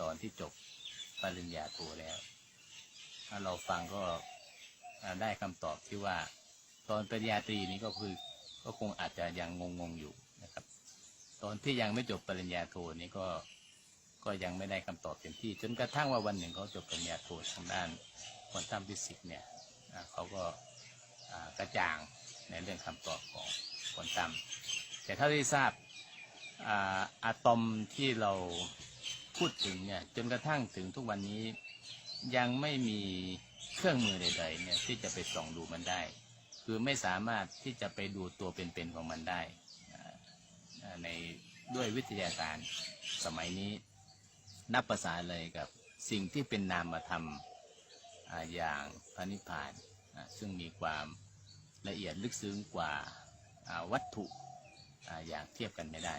ตอนที่จบปริญญาโทแล้ว ถ้าเราฟังก็ได้คำตอบที่ว่า ตอนปริญญาตรีนี้ก็คือก็คงอาจจะยังงงๆอยู่นะครับ ตอนที่ยังไม่จบปริญญาโทนี้ก็ก็ยังไม่ได้คำตอบเต็มที่ จนกระทั่งว่าวันหนึ่งเขาจบปริญญาโททางด้านควอนตัมฟิสิกส์เนี่ยเขาก็กระจ่างในเรื่องคำตอบของควอนตัมแต่เท่าที่ทราบอะตอมที่เรา พูดถึงเนี่ยจนกระทั่งถึงทุกวันนี้ยังไม่มีเครื่องมือใดๆเนี่ยที่จะไปส่องดูมันได้ คือไม่สามารถที่จะไปดูตัวเป็นๆของมันได้ในด้วยวิทยาการสมัยนี้นับภาษาเลยกับสิ่งที่เป็นนามธรรมอ่าอย่างพระนิพพานซึ่งมีความละเอียดลึกซึ้งกว่าาวัตถุออย่างเทียบกันไม่ได้